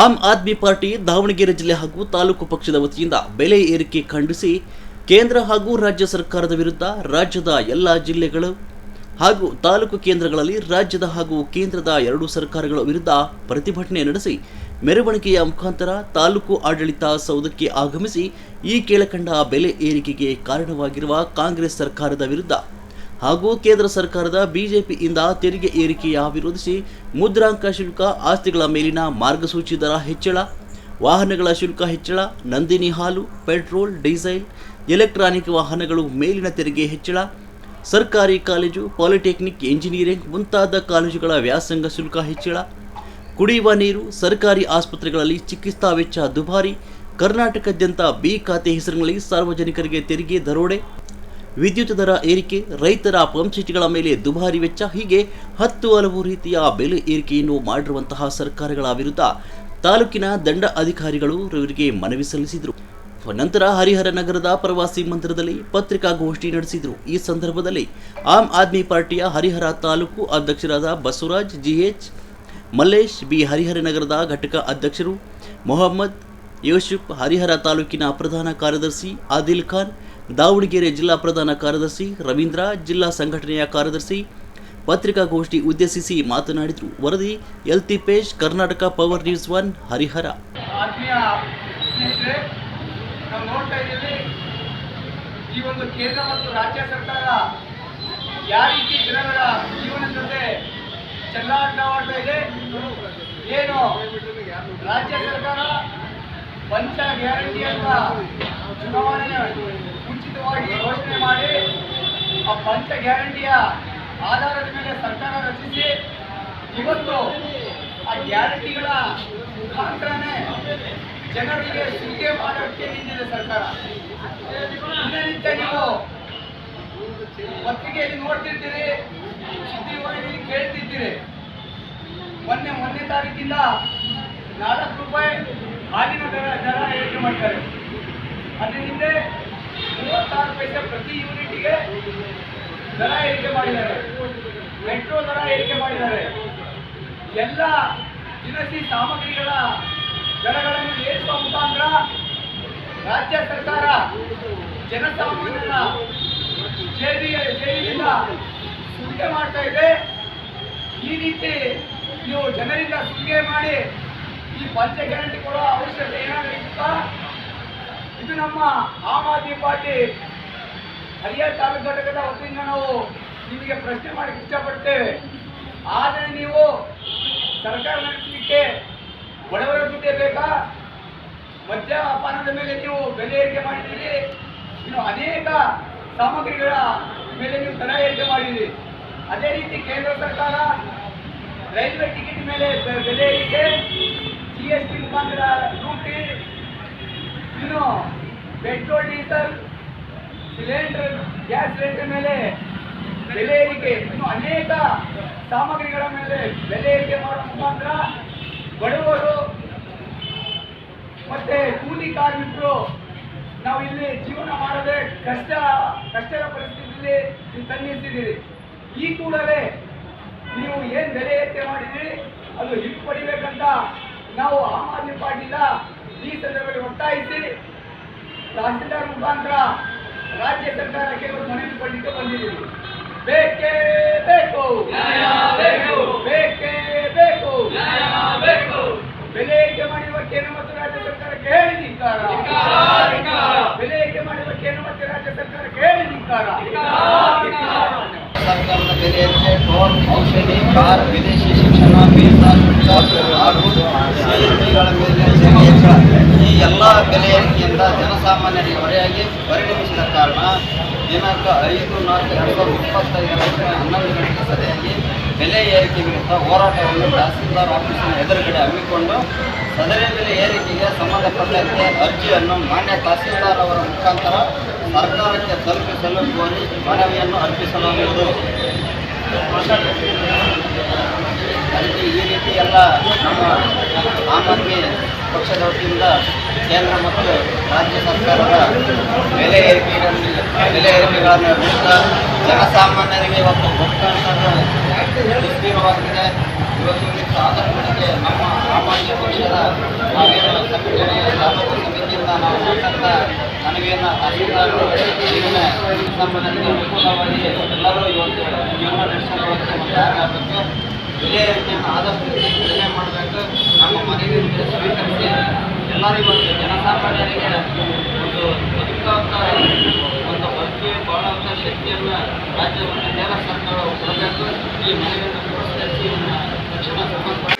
Am Aadmi party Davanagere ಜಿಲ್ಲೆ ಹಾಗೂ ತಾಲೂಕು ಪಕ್ಷದ ವತಿಯಿಂದ ಬೆಲೆ ಏರಿಕೆ ಖಂಡಿಸಿ ಕೇಂದ್ರ ಹಾಗೂ ರಾಜ್ಯ ಸರ್ಕಾರದ ವಿರುದ್ಧ ರಾಜ್ಯದ ಎಲ್ಲ ಜಿಲ್ಲೆಗಳು ಹಾಗೂ ತಾಲೂಕು ಕೇಂದ್ರಗಳಲ್ಲಿ ರಾಜ್ಯದ ಹಾಗೂ ಕೇಂದ್ರದ ಎರಡೂ ಸರ್ಕಾರಗಳ ವಿರುದ್ಧ ಪ್ರತಿಭಟನೆ ನಡೆಸಿ ಮೆರವಣಿಗೆಯ ಮುಖಾಂತರ ತಾಲೂಕು ಆಡಳಿತ ಸೌಧಕ್ಕೆ ಆಗಮಿಸಿ ಈ ಕೆಳಕಂಡ ಬೆಲೆ ಏರಿಕೆಗೆ ಕಾರಣವಾಗಿರುವ ಕಾಂಗ್ರೆಸ್ ಸರ್ಕಾರದ ವಿರುದ್ಧ ಹಾಗೂ ಕೇಂದ್ರ ಸರ್ಕಾರದ ಬಿಜೆಪಿಯಿಂದ ತೆರಿಗೆ ಏರಿಕೆಯ ವಿರೋಧಿಸಿ ಮುದ್ರಾಂಕ ಶುಲ್ಕ, ಆಸ್ತಿಗಳ ಮೇಲಿನ ಮಾರ್ಗಸೂಚಿ ದರ ಹೆಚ್ಚಳ, ವಾಹನಗಳ ಶುಲ್ಕ ಹೆಚ್ಚಳ, ನಂದಿನಿ ಹಾಲು, ಪೆಟ್ರೋಲ್, ಡೀಸೆಲ್, ಎಲೆಕ್ಟ್ರಾನಿಕ್ ವಾಹನಗಳು ಮೇಲಿನ ತೆರಿಗೆ ಹೆಚ್ಚಳ, ಸರ್ಕಾರಿ ಕಾಲೇಜು, ಪಾಲಿಟೆಕ್ನಿಕ್ ಇಂಜಿನಿಯರಿಂಗ್ ಮುಂತಾದ ಕಾಲೇಜುಗಳ ವ್ಯಾಸಂಗ ಶುಲ್ಕ ಹೆಚ್ಚಳ, ಕುಡಿಯುವ ನೀರು, ಸರ್ಕಾರಿ ಆಸ್ಪತ್ರೆಗಳಲ್ಲಿ ಚಿಕಿತ್ಸಾ ವೆಚ್ಚ ದುಬಾರಿ, ಕರ್ನಾಟಕದಾದ್ಯಂತ ಬಿ ಖಾತೆ ಹೆಸರಿನಲ್ಲಿ ಸಾರ್ವಜನಿಕರಿಗೆ ತೆರಿಗೆ ದರೋಡೆ ವಿದ್ಯುತ್ ದರ ಏರಿಕೆ, ರೈತರ ಪಂಪ್ಸೆಟ್ಗಳ ಮೇಲೆ ದುಬಾರಿ ವೆಚ್ಚ, ಹೀಗೆ ಹತ್ತು ಹಲವು ರೀತಿಯ ಬೆಲೆ ಏರಿಕೆಯನ್ನು ಮಾಡಿರುವಂತಹ ಸರ್ಕಾರಗಳ ವಿರುದ್ಧ ತಾಲೂಕಿನ ದಂಡ ಅಧಿಕಾರಿಗಳು ಇವರಿಗೆ ಮನವಿ ಸಲ್ಲಿಸಿದರು. ನಂತರ ಹರಿಹರ ನಗರದ ಪ್ರವಾಸಿ ಮಂದಿರದಲ್ಲಿ ಪತ್ರಿಕಾಗೋಷ್ಠಿ ನಡೆಸಿದರು. ಈ ಸಂದರ್ಭದಲ್ಲಿ ಆಮ್ ಆದ್ಮಿ ಪಾರ್ಟಿಯ ಹರಿಹರ ತಾಲೂಕು ಅಧ್ಯಕ್ಷರಾದ ಬಸವರಾಜ್, ಜಿಎಚ್ ಮಲ್ಲೇಶ್, ಬಿ ಹರಿಹರ ನಗರದ ಘಟಕ ಅಧ್ಯಕ್ಷರು ಮೊಹಮ್ಮದ್ ಯೂಸುಫ್ ಹರಿಹರ ತಾಲೂಕಿನ ಪ್ರಧಾನ ಕಾರ್ಯದರ್ಶಿ ಆದಿಲ್ ಖಾನ್ ದಾವಣಗೆರೆ ಜಿಲ್ಲಾ ಪ್ರಧಾನ ಕಾರ್ಯದರ್ಶಿ ರವೀಂದ್ರ, ಜಿಲ್ಲಾ ಸಂಘಟನೆಯ ಕಾರ್ಯದರ್ಶಿ ಪತ್ರಿಕಾಗೋಷ್ಠಿ ಉದ್ದೇಶಿಸಿ ಮಾತನಾಡಿದರು. ವರದಿ L Tippesh Karnataka power news one, Harihar. ಈ ಒಂದು ಕೇಂದ್ರ ಮತ್ತು ರಾಜ್ಯ ಸರ್ಕಾರ ಯಾವ ರೀತಿ ಜನರ ಜೀವನ ಜೊತೆ ಇದೆ, ಏನು ರಾಜ್ಯ ಸರ್ಕಾರ ಪಂಚ ಗ್ಯಾರಂಟಿ ಅಂತ ಚುನಾವಣೆ ಮುಂಚಿತವಾಗಿ ಘೋಷಣೆ ಮಾಡಿ, ಆ ಪಂಚ ಗ್ಯಾರಂಟಿಯ ಆಧಾರದ ಮೇಲೆ ಸರ್ಕಾರ ರಚಿಸಿ, ಇವತ್ತು ಆ ಗ್ಯಾರಂಟಿಗಳ ಮುಖಾಂತರನೇ ಜನರಿಗೆ ಸುಲಿಗೆ ಮಾಡೋಕ್ಕೆ ನಿಂತಿದೆ ಸರ್ಕಾರ. ದಿನನಿತ್ಯ ನೀವು ಪತ್ರಿಕೆಯಲ್ಲಿ ನೋಡ್ತಿರ್ತೀರಿ ಸುದ್ದಿವಾಹಿನಿ ಕೇಳ್ತಿದ್ದೀರಿ ಮೊನ್ನೆ ಮೊನ್ನೆ ತಾರೀಕಿಂದ ನಾಲ್ಕು ರೂಪಾಯಿ ಹಾಲಿನ ದರ ದರ ಏರಿಕೆ ಮಾಡಿದ್ದಾರೆ ಅದ್ರ ಹಿಂದೆ ಮೂವತ್ತಾರು ಪೈಸೆ ಪ್ರತಿ ಯೂನಿಟ್ಗೆ ದರ ಏರಿಕೆ ಮಾಡಿದ್ದಾರೆ. ಮೆಟ್ರೋ ದರ ಏರಿಕೆ ಮಾಡಿದ್ದಾರೆ. ಎಲ್ಲ ದಿನಸಿ ಸಾಮಗ್ರಿಗಳ ದರಗಳನ್ನು ಏರಿಸುವ ಮುಖಾಂತರ ರಾಜ್ಯ ಸರ್ಕಾರ ಜನಸಾಮಾನ್ಯರ ಜೇಬಿ ಜೇಬಿನಿಂದ ಸುಲಿಗೆ ಮಾಡ್ತಾ ಇದೆ. ಈ ರೀತಿ ನೀವು ಜನರಿಂದ ಸುಲಿಗೆ ಮಾಡಿ ಈ ಪಂಚ ಗ್ಯಾರಂಟಿ ಕೊಡೋ ಅವಶ್ಯಕತೆ ಏನಾಗುತ್ತಾ ಇದು ನಮ್ಮ ಆಮ್ ಆದ್ಮಿ ಪಾರ್ಟಿ. ಹರಿಯಾಣ ತಾಲೂಕು ಘಟಕದ ವತಿಯಿಂದ ನಾವು ನಿಮಗೆ ಪ್ರಶ್ನೆ ಮಾಡಕ್ಕೆ ಇಷ್ಟಪಡ್ತೇವೆ. ಆದರೆ ನೀವು ಸರ್ಕಾರ ನಡೆಸಲಿಕ್ಕೆ ಬಡವರ ದುಡ್ಡೇ ಬೇಕಾ? ಮದ್ಯಪಾನದ ಮೇಲೆ ನೀವು ಬೆಲೆ ಏರಿಕೆ ಮಾಡಿದ್ದೀರಿ. ಇನ್ನು ಅನೇಕ ಸಾಮಗ್ರಿಗಳ ಮೇಲೆ ನೀವು ದರ ಏರಿಕೆ ಮಾಡಿದ್ದೀರಿ. ಅದೇ ರೀತಿ ಕೇಂದ್ರ ಸರ್ಕಾರ ರೈಲ್ವೆ ಟಿಕೆಟ್ ಮೇಲೆ ಬೆಲೆ ಏರಿಕೆ ಎಸ್ ಮುಖಾಂತರ ಡ್ಯೂಟಿ, ಇನ್ನು petrol, diesel, cylinder, gas cylinder ಮೇಲೆ ಬೆಲೆ ಏರಿಕೆ. ಇನ್ನು ಅನೇಕ ಸಾಮಗ್ರಿಗಳ ಮೇಲೆ ಬೆಲೆ ಏರಿಕೆ ಮಾಡುವ ಮುಖಾಂತರ ಬಡವರು ಮತ್ತೆ ಕೂಲಿ ಕಾರ್ಮಿಕರು ನಾವು ಇಲ್ಲಿ ಜೀವನ ಮಾಡದೆ ಕಷ್ಟ, ಕಷ್ಟದ ಪರಿಸ್ಥಿತಿಯಲ್ಲಿ ನೀವು ಈ ಕೂಡಲೇ ನೀವು ಏನು ಬೆಲೆ ಏರಿಕೆ ಮಾಡಿದ್ರಿ ಅದು ಹಿಂಪಡಿಬೇಕಂತ ನಾವು ಆಮ್ ಆದ್ಮಿ ಪಾರ್ಟಿಯಿಂದ ಈ ಸಂದರ್ಭದಲ್ಲಿ ಒತ್ತಾಯಿಸಿ ತಹಸೀಲ್ದಾರ್ ಮುಖಾಂತರ ರಾಜ್ಯ ಸರ್ಕಾರಕ್ಕೆ ಒಂದು ಮನವಿ ಕೊಡಲಿಕ್ಕೆ ಬಂದಿದ್ದೀವಿ. ಬೇಕೇ ಬೇಕು. ಬೇಕೇ ಬೇಕು. ಬೆಲೆ ಏರಿಕೆ ಮಾಡಿರುವ ಕೇಂದ್ರ ಮತ್ತು ರಾಜ್ಯ ಸರ್ಕಾರಕ್ಕೆ ಹೇಳಿ ನಿಂತಾರ ಬೆಲೆ ಏರಿಕೆ ಮಾಡಿರುವ ಕೇಂದ್ರ ಮತ್ತು ರಾಜ್ಯ ಸರ್ಕಾರಕ್ಕೆ ಹೇಳಿ ನಿಂತಾರ ಸರ್ಕಾರದ ಬೆಲೆ ಏರಿಕೆ ಔಷಧಿ ಕಾರ್ ವಿದೇಶಿ ಶಿಕ್ಷಣ ವೀಸಾ ಈ ಎಲ್ಲ ಬೆಲೆ ಜನಸಾಮಾನ್ಯರಿಗೆ ಹೊರೆಯಾಗಿ ಪರಿಣಮಿಸಿದ ಕಾರಣ ದಿನಾಂಕ ಐದು ನಾಲ್ಕು ಎರಡು ಸಾವಿರದ ಇಪ್ಪತ್ತೈದರ ಹನ್ನೊಂದು ಗಂಟೆಗೆ ಸರಿಯಾಗಿ ಬೆಲೆ ಏರಿಕೆ ವಿರುದ್ಧ ಹೋರಾಟವನ್ನು ತಹಸೀಲ್ದಾರ್ ಆಫೀಸಿನ ಎದುರುಗಡೆ ಹಮ್ಮಿಕೊಂಡು ಸದರಿ ಬೆಲೆ ಏರಿಕೆಗೆ ಸಂಬಂಧಪಟ್ಟಂತೆ ಅರ್ಜಿಯನ್ನು ಮಾನ್ಯ ತಹಸೀಲ್ದಾರ್ ಅವರ ಮುಖಾಂತರ ಸರ್ಕಾರಕ್ಕೆ ತಲುಪಿಸಲು ಕೋರಿ ಮನವಿಯನ್ನು ಅರ್ಪಿಸಲಾಗುವುದು. ಅಲ್ಲಿ ಈ ರೀತಿ ಎಲ್ಲ ನಮ್ಮ ಆಮ್ ಆದ್ಮಿ ಪಕ್ಷದ ವತಿಯಿಂದ ಕೇಂದ್ರ ಮತ್ತು ರಾಜ್ಯ ಸರ್ಕಾರದ ಬೆಲೆ ಏರಿಕೆಗಳಲ್ಲಿ ಬೆಲೆ ಏರಿಕೆಗಳನ್ನು ವಿರುದ್ಧ ಜನಸಾಮಾನ್ಯರಿಗೆ ಇವತ್ತು ಭಕ್ತಾಂತರ ಇವತ್ತು ಸಾಧನ ನಮ್ಮ ನಮ್ಮ ಸಾಮಾನ್ಯ ಪಕ್ಷದ ಸಮಿತಿಯಿಂದ ನಾವು ಮಾತಾಡ್ತಾ ನನಗೇನು ಅಧಿಕಾರಗಳು ಈಗಿನ ಅನುಕೂಲವಾಗಿ ನಡೆಸೋದಕ್ಕೆ ಬೆಲೆಯನ್ನು ಆದಷ್ಟು ಕಡಿಮೆ ಮಾಡಬೇಕು. ನಮ್ಮ ಮನೆಯಲ್ಲಿ ಸ್ವೀಕರಿಸಿ ಎಲ್ಲರಿಗೂ ಜನಸಾಮಾನ್ಯರಿಗೆ ಒಂದು ಬದುಕುವಂಥ ಒಂದು ಬದುಕಿ ಬಾಳುವಂಥ ಶಕ್ತಿಯನ್ನು ರಾಜ್ಯ ಮತ್ತು ಕೇಂದ್ರ ಸರ್ಕಾರ ಕೊಡಬೇಕು ಈ ಮನವಿಯನ್ನು ಪುರಸ್ಕರಿಸಿ ನನ್ನ